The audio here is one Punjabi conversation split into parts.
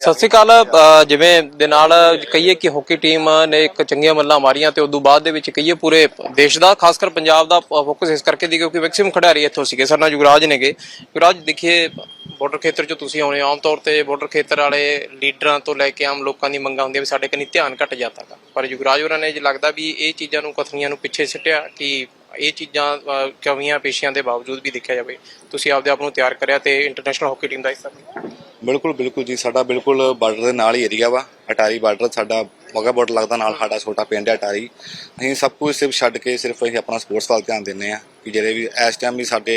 ਸਤਿ ਸ਼੍ਰੀ ਅਕਾਲ ਅ, ਜਿਵੇਂ ਦੇ ਨਾਲ ਕਹੀਏ ਕਿ ਹਾਕੀ ਟੀਮ ਨੇ ਇੱਕ ਚੰਗੀਆਂ ਮੱਲਾਂ ਮਾਰੀਆਂ ਤੇ ਉਦੋਂ ਬਾਅਦ ਦੇ ਵਿੱਚ ਕਹੀਏ ਪੂਰੇ ਦੇਸ਼ ਦਾ ਖਾਸ ਕਰ ਪੰਜਾਬ ਦਾ ਫੋਕਸ ਇਸ ਕਰਕੇ ਦੀ ਕਿਉਂਕਿ ਮੈਕਸਿਮਮ ਖਿਡਾਰੀ ਇੱਥੋਂ ਸੀਗੇ ਸਰਨਾ ਯੁਵਰਾਜ ਨੇਗੇ। ਯੁਵਰਾਜ ਦੇਖੀਏ ਬਾਰਡਰ ਖੇਤਰ 'ਚੋਂ ਤੁਸੀਂ ਆਉਣੇ ਹੋ, ਆਮ ਤੌਰ ਤੇ ਬਾਰਡਰ ਖੇਤਰ ਵਾਲੇ ਲੀਡਰਾਂ ਤੋਂ ਲੈ ਕੇ ਆਮ ਲੋਕਾਂ ਦੀ ਮੰਗਾਂ ਹੁੰਦੀਆਂ ਵੀ ਸਾਡੇ ਕੰਨੀ ਧਿਆਨ ਘਟ ਜਾਂਦਾਗਾ ਪਰ ਯੁਵਰਾਜ ਹੋਰਾਂ ਨੇ ਜੇ ਲੱਗਦਾ ਵੀ ਇਹ ਚੀਜ਼ਾਂ ਨੂੰ ਕਥਨੀਆਂ ਨੂੰ ਪਿੱਛੇ ਸਿੱਟਿਆ ਕਿ ਇਹ ਚੀਜ਼ਾਂ ਅ, ਕਮੀਆਂ ਪੇਸ਼ੀਆਂ ਦੇ ਬਾਵਜੂਦ ਵੀ ਦੇਖਿਆ ਜਾਵੇ ਤੁਸੀਂ ਆਪਦੇ ਆਪ ਨੂੰ ਤਿਆਰ ਕਰਿਆ ਤੇ ਇੰਟਰਨੈਸ਼ਨਲ ਹਾਕੀ ਟੀਮ ਦਾ ਹਿੱਸਾ ਬਣੇ ਬਿਲਕੁਲ ਬਿਲਕੁਲ ਜੀ, ਸਾਡਾ ਬਿਲਕੁਲ ਬਾਰਡਰ ਦੇ ਨਾਲ ਹੀ ਏਰੀਆ ਵਾ। ਅਟਾਰੀ ਬਾਰਡਰ ਸਾਡਾ ਮੋਗਾ ਬਾਰਡਰ ਲੱਗਦਾ ਨਾਲ, ਸਾਡਾ ਛੋਟਾ ਪਿੰਡ ਹੈ ਅਟਾਰੀ। ਅਸੀਂ ਸਭ ਕੁਝ ਸਿਰਫ ਛੱਡ ਕੇ ਸਿਰਫ ਅਸੀਂ ਆਪਣਾ ਸਪੋਰਟਸ ਵੱਲ ਧਿਆਨ ਦਿੰਦੇ ਆ ਕਿ ਜਿਹੜੇ ਵੀ ਇਸ ਟਾਈਮ ਵੀ ਸਾਡੇ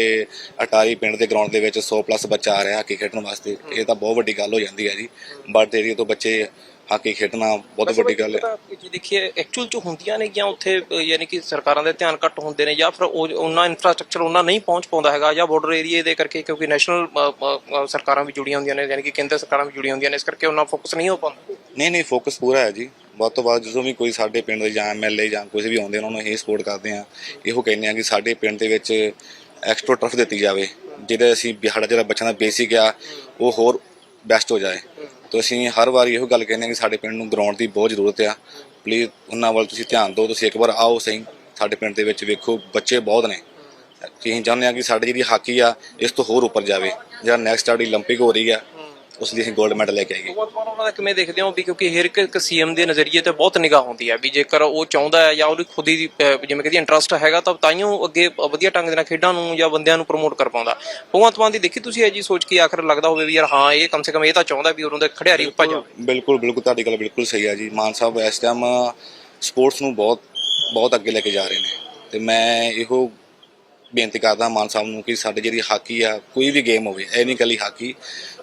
ਅਟਾਰੀ ਪਿੰਡ ਦੇ ਗਰਾਊਂਡ ਦੇ ਵਿੱਚ 100 ਪਲੱਸ ਬੱਚਾ ਆ ਰਿਹਾ ਹਾਕੀ ਖੇਡਣ ਵਾਸਤੇ, ਇਹ ਤਾਂ ਬਹੁਤ ਵੱਡੀ ਗੱਲ ਹੋ ਜਾਂਦੀ ਹੈ ਜੀ। ਬਾਰਡਰ ਏਰੀਆ ਤੋਂ ਬੱਚੇ ਹਾਕੀ ਖੇਡਣਾ ਬਹੁਤ ਵੱਡੀ ਗੱਲ ਹੈ। ਜੇ ਦੇਖੀਏ ਐਕਚੁਅਲ ਚ ਹੁੰਦੀਆਂ ਨੇ ਜਾਂ ਉੱਥੇ ਯਾਨੀ ਕਿ ਸਰਕਾਰਾਂ ਦੇ ਧਿਆਨ ਘੱਟ ਹੁੰਦੇ ਨੇ ਜਾਂ ਫਿਰ ਉਹ ਉਹਨਾਂ ਇਨਫਰਾਸਟ੍ਰਕਚਰ ਉਹਨਾਂ ਨਹੀਂ ਪਹੁੰਚ ਪਾਉਂਦਾ ਹੈਗਾ ਜਾਂ ਬਾਰਡਰ ਏਰੀਏ ਦੇ ਕਰਕੇ ਕਿਉਂਕਿ ਨੈਸ਼ਨਲ ਸਰਕਾਰਾਂ ਵੀ ਜੁੜੀਆਂ ਹੁੰਦੀਆਂ ਨੇ ਯਾਨੀ ਕਿ ਕੇਂਦਰ ਸਰਕਾਰਾਂ ਵੀ ਜੁੜੀਆਂ ਹੁੰਦੀਆਂ ਨੇ ਇਸ ਕਰਕੇ ਉਹਨਾਂ ਫੋਕਸ ਨਹੀਂ ਹੋ ਪਾਉਂਦਾ। ਨਹੀਂ ਨਹੀਂ ਫੋਕਸ ਪੂਰਾ ਹੈ ਜੀ। ਵੱਧ ਤੋਂ ਵੱਧ ਜਦੋਂ ਵੀ ਕੋਈ ਸਾਡੇ ਪਿੰਡ ਦੇ ਜਾਂ ਐਮਐਲਏ ਜਾਂ ਕੋਈ ਵੀ ਆਉਂਦੇ ਉਹਨਾਂ ਨੂੰ ਇਹ ਸਪੋਰਟ ਕਰਦੇ ਆ ਇਹੋ ਕਹਿੰਦੇ ਆ ਕਿ ਸਾਡੇ ਪਿੰਡ ਦੇ ਵਿੱਚ ਐਕਸਟਰਾ ਟਰਫ ਦਿੱਤੀ ਜਾਵੇ ਜਿਹਦੇ ਅਸੀਂ ਸਾਡਾ ਜਿਹੜਾ ਬੱਚਿਆਂ ਦਾ ਬੇਸਿਕ ਆ ਉਹ ਹੋਰ ਬੈਸਟ ਹੋ ਜਾਏ। ਤਾਂ ਅਸੀਂ ਹਰ ਵਾਰੀ ਇਹੋ ਗੱਲ ਕਹਿੰਦੇ ਆ ਕਿ ਸਾਡੇ ਪਿੰਡ ਨੂੰ ਗਰਾਊਂਡ ਦੀ ਬਹੁਤ ਜ਼ਰੂਰਤ ਆ ਪਲੀਜ਼ ਉਹਨਾਂ ਵੱਲ ਤੁਸੀਂ ਧਿਆਨ ਦਿਓ ਤੁਸੀਂ ਇੱਕ ਵਾਰ ਆਓ ਸਹੀ ਸਾਡੇ ਪਿੰਡ ਦੇ ਵਿੱਚ ਵੇਖੋ ਬੱਚੇ ਬਹੁਤ ਨੇ ਕਿ ਅਸੀਂ ਚਾਹੁੰਦੇ ਆ ਕਿ ਸਾਡੀ ਜਿਹੜੀ ਹਾਕੀ ਆ ਇਸ ਤੋਂ ਹੋਰ ਉੱਪਰ ਜਾਵੇ ਜਿਹੜਾ ਨੈਕਸਟ ਸਾਡੀ 올림픽 ਹੋ ਰਹੀ ਆ ਉਸ ਲਈ ਅਸੀਂ 골ਡ ਮੈਡਲ ਲੈ ਕੇ ਆਈਏ ਬਹੁਤ ਵਾਰ ਉਹਨਾਂ ਦਾ ਕਿਵੇਂ ਦੇਖਦੇ ਹੋ ਵੀ ਕਿਉਂਕਿ ਹਰ ਇੱਕ ਸੀਐਮ ਦੇ ਨਜ਼ਰੀਏ ਤੇ ਬਹੁਤ ਨਿਗਾਹ ਹੁੰਦੀ ਹੈ ਵੀ ਜੇਕਰ ਉਹ ਚਾਹੁੰਦਾ ਹੈ ਜਾਂ ਉਹਦੀ ਖੁਦ ਦੀ ਅਹ, ਜਿਵੇਂ ਕਹਿੰਦੀ ਇੰਟਰਸਟ ਹੈਗਾ ਤਾਂ ਤਾਈਓ ਅੱਗੇ ਵਧੀਆ ਢੰਗ ਦੇ ਨਾਲ ਖੇਡਾਂ ਨੂੰ ਜਾਂ ਬੰਦਿਆਂ ਨੂੰ ਪ੍ਰਮੋਟ ਕਰ ਪਾਉਂਦਾ। ਭਗਵੰਤ ਮਾਨ ਦੀ ਦੇਖੀ ਤੁਸੀਂ ਇਹ ਜੀ ਸੋਚ ਕੇ ਆਖਰ ਲੱਗਦਾ ਹੋਵੇ ਵੀ ਯਾਰ ਹਾਂ ਇਹ ਕਮ ਸੇ ਕਮ ਇਹ ਤਾਂ ਚਾਹੁੰਦਾ ਵੀ ਉਹਨਾਂ ਦੇ ਖਿਡਾਰੀ ਉੱਪਰ ਜਾਵੇ। ਬਿਲਕੁਲ ਬਿਲਕੁਲ ਤੁਹਾਡੀ ਗੱਲ ਬਿਲਕੁਲ ਸਹੀ ਹੈ ਜੀ। ਮਾਨ ਸਾਹਿਬ ਇਸ ਟਾਈਮ ਸਪੋਰਟਸ ਨੂੰ ਬਹੁਤ ਬਹੁਤ ਅੱਗੇ ਲੈ ਕੇ ਜਾ ਰਹੇ ਨੇ। ਤੇ ਮੈਂ ਇਹੋ ਬੇਨਤੀ ਕਰਦਾ ਮਾਨ ਸਾਹਿਬ ਨੂੰ ਕਿ ਸਾਡੇ ਜਿਹੜੀ ਹਾਕੀ ਆ ਕੋਈ ਵੀ ਗੇਮ ਹੋਵੇ ਇਹ ਨਹੀਂ ਕੱਲੀ ਹਾਕੀ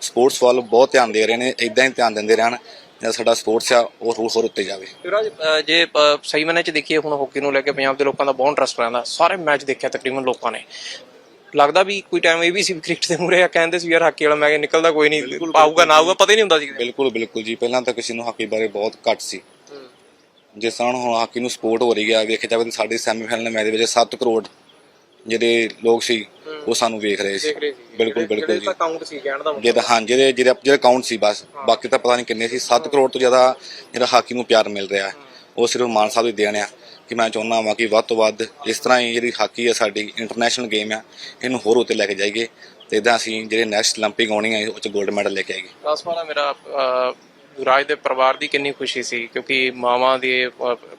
ਸਪੋਰਟਸ ਵੱਲ ਬਹੁਤ ਧਿਆਨ ਦੇ ਰਹੇ ਨੇ ਇਦਾਂ ਹੀ ਧਿਆਨ ਦਿੰਦੇ ਰਹਿਣ ਜਿਹੜਾ ਸਾਡਾ ਸਪੋਰਟਸ ਆ ਉਹ ਹੋਰ ਹੋਰ ਉੱਤੇ ਜਾਵੇ। ਯੁਵਰਾਜ ਜੇ ਸਹੀ ਮੈਨੇ ਚ ਦੇਖੀਏ ਹੁਣ ਹਾਕੀ ਨੂੰ ਲੈ ਕੇ ਪੰਜਾਬ ਦੇ ਲੋਕਾਂ ਦਾ ਬਹੁਤ ਇੰਟਰਸਟ ਰਹਿੰਦਾ ਸਾਰੇ ਮੈਚ ਦੇਖਿਆ ਤਕਰੀਬਨ ਲੋਕਾਂ ਨੇ। ਲੱਗਦਾ ਵੀ ਕੋਈ ਟਾਈਮ ਇਹ ਵੀ ਸੀ ਕ੍ਰਿਕਟ ਦੇ ਮੂਰੇ ਆ ਕਹਿੰਦੇ ਸੀ ਯਾਰ ਹਾਕੀ ਵਾਲਾ ਮੈਂ ਨਿਕਲਦਾ ਕੋਈ ਨਹੀਂ ਪਾਊਗਾ ਨਾ ਆਊਗਾ ਪਤਾ ਹੀ ਨਹੀਂ ਹੁੰਦਾ ਸੀ ਬਿਲਕੁਲ ਬਿਲਕੁਲ ਜੀ। ਪਹਿਲਾਂ ਤਾਂ ਕਿਸੇ ਨੂੰ ਹਾਕੀ ਬਾਰੇ ਬਹੁਤ ਘੱਟ ਸੀ। ਜਿਸ ਤਰ੍ਹਾਂ ਹੁਣ ਹਾਕੀ ਨੂੰ ਸਪੋਰਟ ਹੋ ਰਹੀ ਹੈ ਵੇਖਿਆ ਜਾਵੇ ਤਾਂ ਸਾਡੇ ਸੈਮੀਫਾਈਨਲ ਮੈਚ ਦੇ ਵਿੱਚ 7 ਕਰੋੜ ਜਿਹੜੇ ਲੋਕ ਸੀ ਉਹ ਸਾਨੂੰ ਵੇਖ ਰਹੇ ਸੀ। ਬਿਲਕੁਲ ਬਿਲਕੁਲ ਜੀ ਅਕਾਊਂਟ ਹਾਂ ਜਿਹਦੇ ਜਿਹਦੇ ਜਿਹੜਾ ਸੀ ਬਸ ਬਾਕੀ ਤਾਂ ਪਤਾ ਨਹੀਂ ਕਿੰਨੇ ਸੀ। 7 ਕਰੋੜ ਤੋਂ ਜ਼ਿਆਦਾ ਜਿਹੜਾ ਹਾਕੀ ਨੂੰ ਪਿਆਰ ਮਿਲ ਰਿਹਾ। ਉਹ ਸਿਰਫ ਮਾਨ ਸਾਹਿਬ ਦੀ ਦੇਣ ਆ ਕਿ ਮੈਂ ਚਾਹੁੰਦਾ ਹਾਂ ਕਿ ਵੱਧ ਤੋਂ ਵੱਧ ਇਸ ਤਰ੍ਹਾਂ ਹੀ ਜਿਹੜੀ ਹਾਕੀ ਆ ਸਾਡੀ ਇੰਟਰਨੈਸ਼ਨਲ ਗੇਮ ਆ ਇਹਨੂੰ ਹੋਰ ਉੱਤੇ ਲੈ ਕੇ ਜਾਈਏ ਤੇ ਇਦਾਂ ਅਸੀਂ ਜਿਹੜੇ ਨੈਕਸਟ 올림픽 ਆਉਣੀ ਆ ਉਹ ਚ 골ਡ ਮੈਡਲ ਲੈ ਕੇ ਆਈਏ। 10 ਮੇਰਾ ਯੁਵਰਾਜ ਦੇ ਪਰਿਵਾਰ ਦੀ ਕਿੰਨੀ ਖੁਸ਼ੀ ਸੀ ਕਿਉਂਕਿ ਮਾਵਾਂ ਦੇ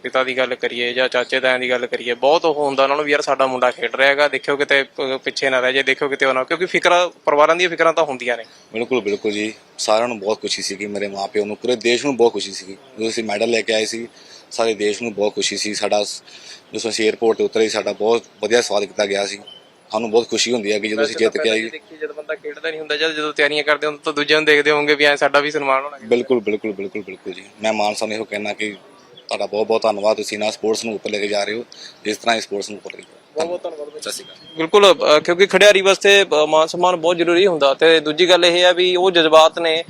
ਪਿਤਾ ਦੀ ਗੱਲ ਕਰੀਏ ਜਾਂ ਚਾਚੇ ਤਾਇਆਂ ਦੀ ਗੱਲ ਕਰੀਏ ਬਹੁਤ ਉਹ ਹੁੰਦਾ ਉਹਨਾਂ ਨੂੰ ਵੀ ਯਾਰ ਸਾਡਾ ਮੁੰਡਾ ਖੇਡ ਰਿਹਾ ਹੈਗਾ ਦੇਖਿਓ ਕਿਤੇ ਪਿੱਛੇ ਨਾ ਰਹਿ ਜੇ ਦੇਖਿਓ ਕਿਤੇ ਉਹ ਨਾ ਕਿਉਂਕਿ ਫਿਕਰਾਂ ਪਰਿਵਾਰਾਂ ਦੀਆਂ ਫਿਕਰਾਂ ਤਾਂ ਹੁੰਦੀਆਂ ਨੇ। ਬਿਲਕੁਲ ਬਿਲਕੁਲ ਜੀ। ਸਾਰਿਆਂ ਨੂੰ ਬਹੁਤ ਖੁਸ਼ੀ ਸੀ ਕਿ ਮੇਰੇ ਮਾਪਿਓ ਨੂੰ ਪੂਰੇ ਦੇਸ਼ ਨੂੰ ਬਹੁਤ ਖੁਸ਼ੀ ਸੀ ਜਦੋਂ ਅਸੀਂ ਮੈਡਲ ਲੈ ਕੇ ਆਏ ਸੀ ਸਾਰੇ ਦੇਸ਼ ਨੂੰ ਬਹੁਤ ਖੁਸ਼ੀ ਸੀ। ਸਾਡਾ ਜਦੋਂ ਅਸੀਂ 에ਅਰਪੋਰਟ ਤੇ ਉਤਰੇ ਸਾਡਾ ਬਹੁਤ ਵਧੀਆ ਸਵਾਗਤ ਕੀਤਾ ਗਿਆ ਸੀ। ਸਾਨੂੰ ਬਹੁਤ ਖੁਸ਼ੀ ਹੁੰਦੀ ਹੈ ਕਿ ਜਦੋਂ ਅਸੀਂ ਜਿੱਤ ਕੇ ਆਈਏ ਬੰਦਾ ਖੇਡਦਾ ਨਹੀਂ ਹੁੰਦਾ ਜਦ ਜਦੋਂ ਤਿਆਰੀਆਂ ਕਰਦੇ ਹੁੰਦਾ ਤਾਂ ਦੂਜਿਆਂ ਨੂੰ ਦੇਖਦੇ ਹੋਵੋਗੇ ਵੀ ਐ ਸਾਡਾ ਵੀ ਸਨਮਾਨ ਹੋਣਾ ਬਿਲਕੁਲ ਬਿਲਕੁਲ ਬਿਲਕੁਲ ਬਿਲਕੁਲ ਜੀ। ਮੈਂ ਮਾਨ ਸਾਹਿਬ ਨੂੰ ਇਹੋ ਕਹਿਣਾ ਕਿ ਤੁਹਾਡਾ ਬਹੁਤ ਬਹੁਤ ਧੰਨਵਾਦ। ਤੁਸੀਂ ਨਾ ਸਪੋਰਟਸ ਨੂੰ ਉੱਪਰ ਲੈ ਕੇ ਜਾ ਰਹੇ ਹੋ ਜਿਸ ਤਰ੍ਹਾਂ ਇਸ ਸਪੋਰਟਸ ਨੂੰ ਉੱਪਰ ਲੈ ਕੇ ਬਹੁਤ ਬਹੁਤ ਧੰਨਵਾਦ ਸਤਿ ਸ਼੍ਰੀ ਅਕਾਲ। ਬਿਲਕੁਲ ਅ, ਕਿਉਂਕਿ ਖਿਡਾਰੀ ਵਾਸਤੇ ਅ, ਮਾਨ ਸਨਮਾਨ ਬਹੁਤ ਜ਼ਰੂਰੀ ਹੁੰਦਾ ਤੇ ਦੂਜੀ ਗੱਲ ਇਹ ਹੈ ਵੀ ਉਹ ਜਜ਼ਬਾਤ ਨੇ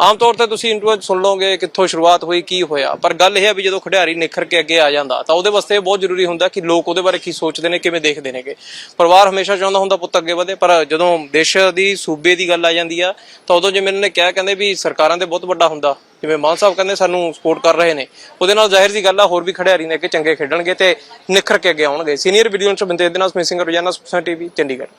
ਆਮ ਤੌਰ ਤੇ ਤੁਸੀਂ ਇੰਟਰਵਿਊ ਸੁਣ ਲਓਗੇ ਕਿੱਥੋਂ ਸ਼ੁਰੂਆਤ ਹੋਈ, ਕੀ ਹੋਇਆ। ਪਰ ਗੱਲ ਇਹ ਹੈ ਵੀ ਜਦੋਂ ਖਿਡਾਰੀ ਨਿਖਰ ਕੇ ਅੱਗੇ ਆ ਜਾਂਦਾ, ਤਾਂ ਉਹਦੇ ਵਾਸਤੇ ਬਹੁਤ ਜ਼ਰੂਰੀ ਹੁੰਦਾ ਕਿ ਲੋਕ ਉਹਦੇ ਬਾਰੇ ਕੀ ਸੋਚਦੇ ਨੇ, ਕਿਵੇਂ ਦੇਖਦੇ ਨੇਗੇ। ਪਰਿਵਾਰ ਹਮੇਸ਼ਾ ਚਾਹੁੰਦਾ ਹੁੰਦਾ ਪੁੱਤ ਅੱਗੇ ਵਧੇ, ਪਰ ਜਦੋਂ ਦੇਸ਼ ਦੀ ਸੂਬੇ ਦੀ ਗੱਲ ਆ ਜਾਂਦੀ ਆ, ਤਾਂ ਉਦੋਂ ਜਿਵੇਂ ਇਹਨਾਂ ਨੇ ਕਿਹਾ, ਕਹਿੰਦੇ ਵੀ ਸਰਕਾਰਾਂ ਦੇ ਬਹੁਤ ਵੱਡਾ ਹੁੰਦਾ। ਜਿਵੇਂ ਮਾਨ ਸਾਹਿਬ ਕਹਿੰਦੇ ਸਾਨੂੰ ਸਪੋਰਟ ਕਰ ਰਹੇ ਨੇ। ਉਹਦੇ ਨਾਲ ਜ਼ਾਹਿਰ ਜੀ ਗੱਲ ਆ, ਹੋਰ ਵੀ ਖਿਡਾਰੀ ਨੇ ਅੱਗੇ ਚੰਗੇ ਖੇਡਣਗੇ ਤੇ ਨਿਖਰ ਕੇ ਅੱਗੇ ਆਉਣਗੇ। ਸੀਨੀਅਰ ਵੀਡੀਓ ਚ ਬੰਦੇ ਦੇ ਨਾਲ ਸਮਿਸਿੰਗ ਰੋਜ਼ਾਨਾ ਸੁਪਸਾ ਟੀਵੀ ਚੰਡੀਗੜ੍ਹ।